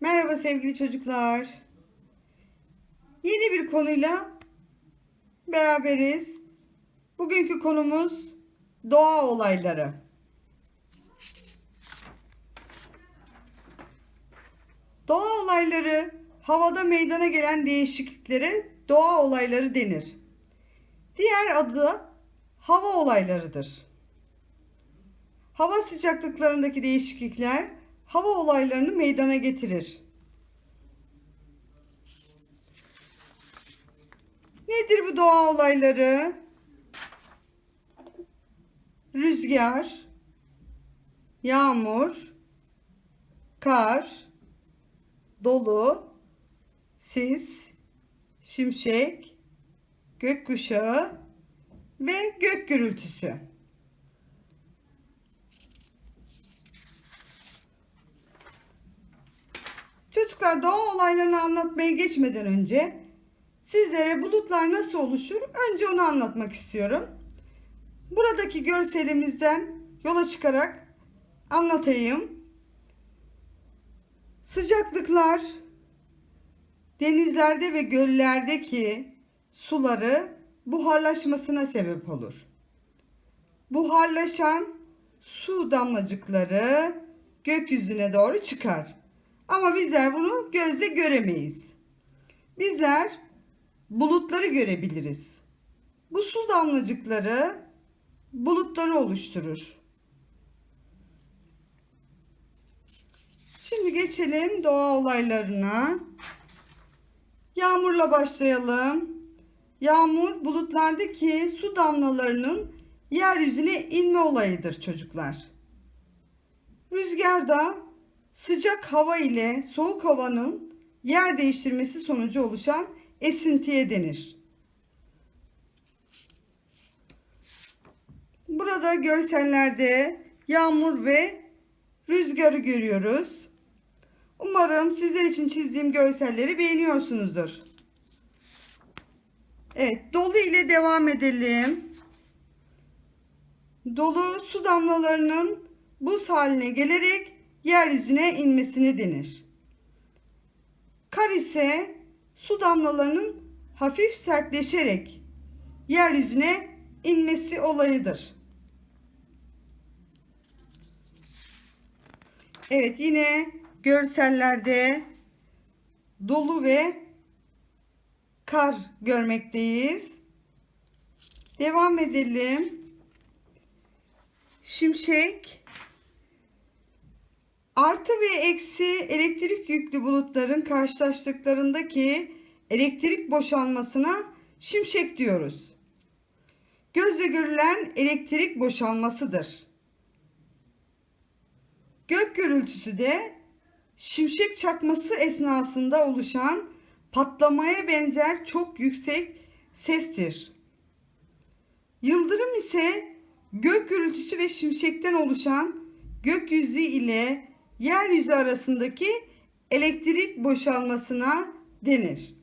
Merhaba sevgili çocuklar. Yeni bir konuyla beraberiz. Bugünkü konumuz doğa olayları. Doğa olayları havada meydana gelen değişikliklere doğa olayları denir. Diğer adı hava olaylarıdır. Hava sıcaklıklarındaki değişiklikler hava olaylarını meydana getirir. Nedir bu doğa olayları? Rüzgar, yağmur, kar, dolu, sis, şimşek, gökkuşağı ve gök gürültüsü. Çocuklar doğa olaylarını anlatmaya geçmeden önce sizlere bulutlar nasıl oluşur önce onu anlatmak istiyorum. Buradaki görselimizden yola çıkarak anlatayım. Sıcaklıklar denizlerde ve göllerdeki suları buharlaşmasına sebep olur. Buharlaşan su damlacıkları gökyüzüne doğru çıkar. Ama bizler bunu gözle göremeyiz. Bizler bulutları görebiliriz. Bu su damlacıkları bulutları oluşturur. Şimdi geçelim doğa olaylarına. Yağmurla başlayalım. Yağmur bulutlardaki su damlalarının yeryüzüne inme olayıdır çocuklar. Rüzgar da sıcak hava ile soğuk havanın yer değiştirmesi sonucu oluşan esintiye denir. Burada görsellerde yağmur ve rüzgarı görüyoruz. Umarım sizler için çizdiğim görselleri beğeniyorsunuzdur. Evet, dolu ile devam edelim. Dolu su damlalarının buz haline gelerek yeryüzüne inmesine denir. Kar ise su damlalarının hafif sertleşerek yeryüzüne inmesi olayıdır. Evet yine görsellerde dolu ve kar görmekteyiz. Devam edelim. Şimşek Artı ve eksi elektrik yüklü bulutların karşılaştıklarındaki elektrik boşalmasına şimşek diyoruz. Gözle görülen elektrik boşalmasıdır. Gök gürültüsü de şimşek çakması esnasında oluşan patlamaya benzer çok yüksek sestir. Yıldırım ise gök gürültüsü ve şimşekten oluşan gökyüzü ile yeryüzü arasındaki elektrik boşalmasına denir.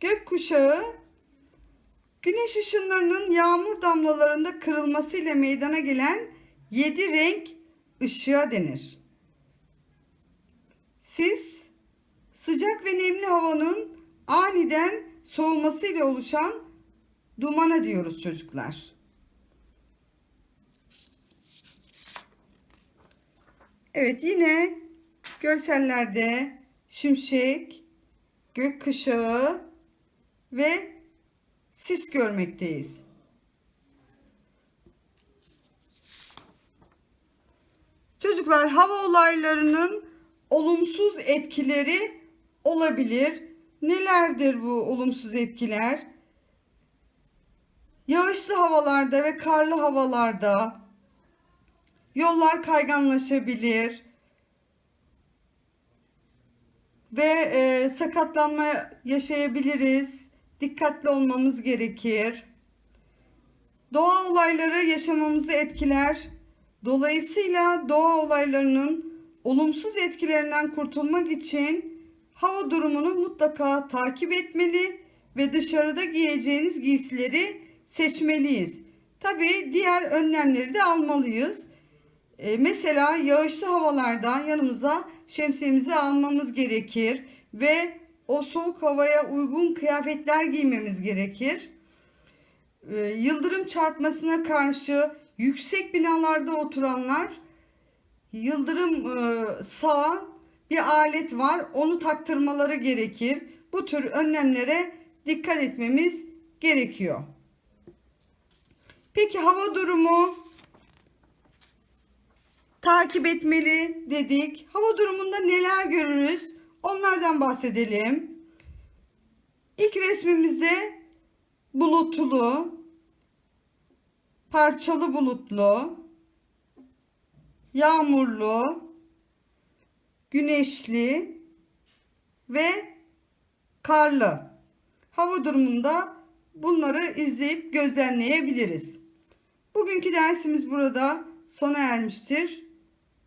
Gökkuşağı güneş ışınlarının yağmur damlalarında kırılması ile meydana gelen yedi renk ışığa denir. Sis sıcak ve nemli havanın aniden soğuması ile oluşan dumana diyoruz çocuklar. Evet yine görsellerde şimşek, gökkuşağı ve sis görmekteyiz. Çocuklar hava olaylarının olumsuz etkileri olabilir. Nelerdir bu olumsuz etkiler? Yağışlı havalarda ve karlı havalarda yollar kayganlaşabilir ve e, sakatlanma yaşayabiliriz. Dikkatli olmamız gerekir. Doğa olayları yaşamamızı etkiler. Dolayısıyla doğa olaylarının olumsuz etkilerinden kurtulmak için hava durumunu mutlaka takip etmeli ve dışarıda giyeceğiniz giysileri seçmeliyiz. Tabii diğer önlemleri de almalıyız. E, mesela yağışlı havalarda yanımıza şemsiyemizi almamız gerekir ve o soğuk havaya uygun kıyafetler giymemiz gerekir. E, yıldırım çarpmasına karşı yüksek binalarda oturanlar yıldırım e, sağ bir alet var. Onu taktırmaları gerekir. Bu tür önlemlere dikkat etmemiz gerekiyor. Peki hava durumu takip etmeli dedik. Hava durumunda neler görürüz? Onlardan bahsedelim. İlk resmimizde bulutlu, parçalı bulutlu, yağmurlu, güneşli ve karlı. Hava durumunda bunları izleyip gözlemleyebiliriz. Bugünkü dersimiz burada sona ermiştir.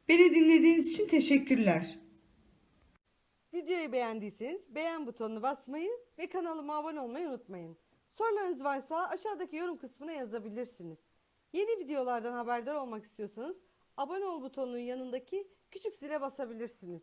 Beni dinlediğiniz için teşekkürler. Videoyu beğendiyseniz beğen butonuna basmayı ve kanalıma abone olmayı unutmayın. Sorularınız varsa aşağıdaki yorum kısmına yazabilirsiniz. Yeni videolardan haberdar olmak istiyorsanız abone ol butonunun yanındaki küçük zile basabilirsiniz.